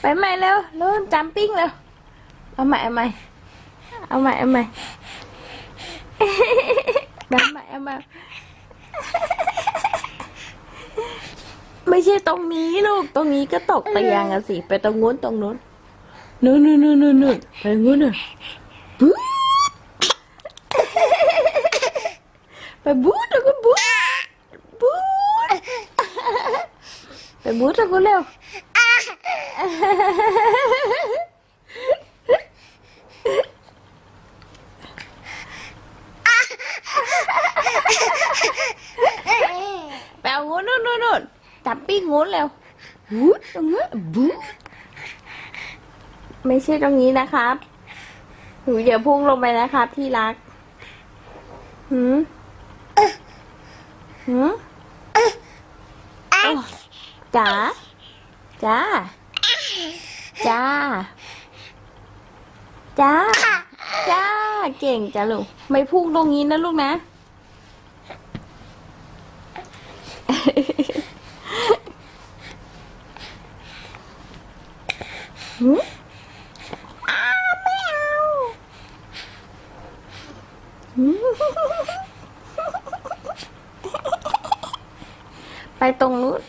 ไปใหม่เร็วนู่นจัมปิ้งเร็วเอาใหม่เอาใหม่เอาใหม่เอาใหม่แบบใหม่เอาใหม่ไม่ใช่ตรงนี้ลูก ตรงนี้ก็ตกเตียงอะสิ ไปตรงนู้นตรงนู้นนู้นนู้นนู้นนู้นนู้นไปงนู้นน่ะบู๊ดไปบู๊ดแล้วก็บู๊ด บู๊ดไปบู๊ดแล้วก็เร็วไปเอางูนู่นนู่นนู่นจับปิ้งงูเร็วบูดตรงนี้บูดไม่ใช่ตรงนี้นะครับหนูอย่าพุ่งลงไปนะครับที่รักหืมหืม จ๋าจ้าจ้าจ้าจ้าเก่งจ้ะลูก ไม่พุ่งตรงนี้นะลูกนะ หืมอ้าวไม่เอาหืมไป ตรงนู้น